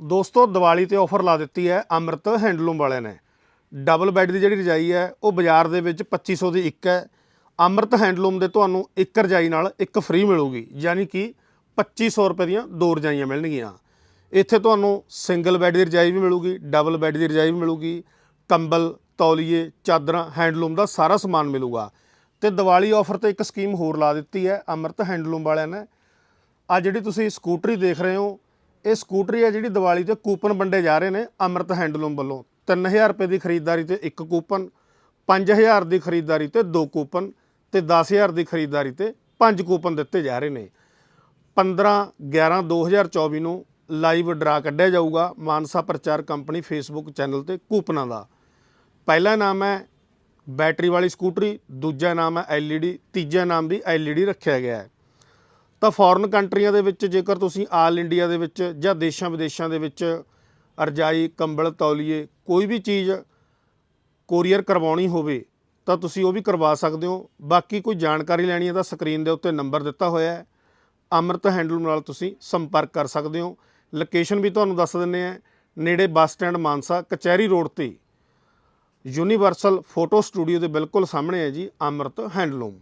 ਦੋਸਤੋ, ਦੀਵਾਲੀ ਤੇ ਆਫਰ ਲਾ ਦਿੱਤੀ ਹੈ ਅੰਮ੍ਰਿਤ ਹੈਂਡਲੂਮ ਵਾਲਿਆਂ ਨੇ। ਡਬਲ ਬੈੱਡ ਦੀ ਜਿਹੜੀ ਰਜਾਈ ਹੈ, ਉਹ ਬਾਜ਼ਾਰ ਦੇ ਵਿੱਚ 2500 ਦੀ ਇੱਕ ਹੈ। ਅੰਮ੍ਰਿਤ ਹੈਂਡਲੂਮ ਦੇ ਤੁਹਾਨੂੰ ਇੱਕ ਰਜਾਈ ਨਾਲ ਇੱਕ ਫ੍ਰੀ ਮਿਲੂਗੀ, ਯਾਨੀ ਕਿ 2500 ਰੁਪਏ ਦੀਆਂ ਦੋ ਰਜਾਈਆਂ ਮਿਲਣਗੀਆਂ। ਇੱਥੇ ਤੁਹਾਨੂੰ ਸਿੰਗਲ ਬੈੱਡ ਦੀ ਰਜਾਈ ਵੀ ਮਿਲੂਗੀ ਡਬਲ ਬੈੱਡ ਦੀ ਰਜਾਈ ਵੀ ਮਿਲੂਗੀ, ਕੰਬਲ, ਤੌਲੀਏ, ਚਾਦਰਾਂ ਹੈਂਡਲੂਮ ਦਾ ਸਾਰਾ ਸਮਾਨ ਮਿਲੂਗਾ। ਤੇ ਦੀਵਾਲੀ ਆਫਰ ਤੇ ਇੱਕ ਸਕੀਮ ਹੋਰ ਲਾ ਦਿੱਤੀ ਹੈ ਅੰਮ੍ਰਿਤ ਹੈਂਡਲੂਮ ਵਾਲਿਆਂ ਨੇ। ਆ ਜਿਹੜੀ ਤੁਸੀਂ ਸਕੂਟਰੀ ਦੇਖ ਰਹੇ ਹੋ ਇਹ ਸਕੂਟਰੀ ਹੈ ਜਿਹੜੀ ਦੀਵਾਲੀ ਤੇ ਕੂਪਨ ਵੰਡੇ ਜਾ ਰਹੇ ਨੇ ਅਮਰਤ ਹੈਂਡਲੂਮ ਵੱਲੋਂ। 3000 ਰੁਪਏ ਦੀ ਖਰੀਦਦਾਰੀ ਤੇ ਇੱਕ ਕੂਪਨ 5000 ਦੀ ਖਰੀਦਦਾਰੀ ਤੇ ਦੋ ਕੂਪਨ ਤੇ 10000 ਦੀ ਖਰੀਦਦਾਰੀ ਤੇ ਪੰਜ ਕੂਪਨ ਦਿੱਤੇ ਜਾ ਰਹੇ ਨੇ। 15 11 2024 ਨੂੰ ਲਾਈਵ ਡਰਾ ਕੱਢਿਆ ਜਾਊਗਾ ਮਾਨਸਾ ਪ੍ਰਚਾਰ ਕੰਪਨੀ ਫੇਸਬੁੱਕ ਚੈਨਲ ਤੇ ਕੂਪਨਾਂ ਦਾ। ਪਹਿਲਾ ਨਾਮ ਹੈ ਬੈਟਰੀ ਵਾਲੀ ਸਕੂਟਰੀ, ਦੂਜਾ ਨਾਮ ਹੈ LED ਤੀਜਾ ਨਾਮ ਵੀ LED ਰੱਖਿਆ ਗਿਆ ਹੈ। ਤਾਂ ਫੋਰਨ ਕੰਟਰੀਆਂ ਦੇ ਵਿੱਚ ਜੇਕਰ ਤੁਸੀਂ ਆਲ ਇੰਡੀਆ ਦੇ ਵਿੱਚ ਜਾਂ ਦੇਸ਼ਾਂ ਵਿਦੇਸ਼ਾਂ ਦੇ ਵਿੱਚ ਰਜਾਈ, ਕੰਬਲ, ਤੌਲੀਏ ਕੋਈ ਵੀ ਚੀਜ਼ ਕੋਰੀਅਰ ਕਰਵਾਉਣੀ ਹੋਵੇ, ਤਾਂ ਤੁਸੀਂ ਉਹ ਵੀ ਕਰਵਾ ਸਕਦੇ ਹੋ। ਬਾਕੀ ਕੋਈ ਜਾਣਕਾਰੀ ਲੈਣੀ ਹੈ ਤਾਂ ਸਕਰੀਨ ਦੇ ਉੱਤੇ ਨੰਬਰ ਦਿੱਤਾ ਹੋਇਆ ਹੈ। ਅਮਰਤ ਹੈਂਡਲੂਮ ਨਾਲ ਤੁਸੀਂ ਸੰਪਰਕ ਕਰ ਸਕਦੇ ਹੋ। ਲੋਕੇਸ਼ਨ ਵੀ ਤੁਹਾਨੂੰ ਦੱਸ ਦਿੰਨੇ ਆ ਨੇੜੇ ਬੱਸ ਸਟੈਂਡ ਮਾਨਸਾ, ਕਚਹਿਰੀ ਰੋਡ ਤੇ। ਯੂਨੀਵਰਸਲ ਫੋਟੋ ਸਟੂਡੀਓ ਦੇ ਬਿਲਕੁਲ ਸਾਹਮਣੇ ਹੈ ਜੀ, ਅਮਰਤ ਹੈਂਡਲੂਮ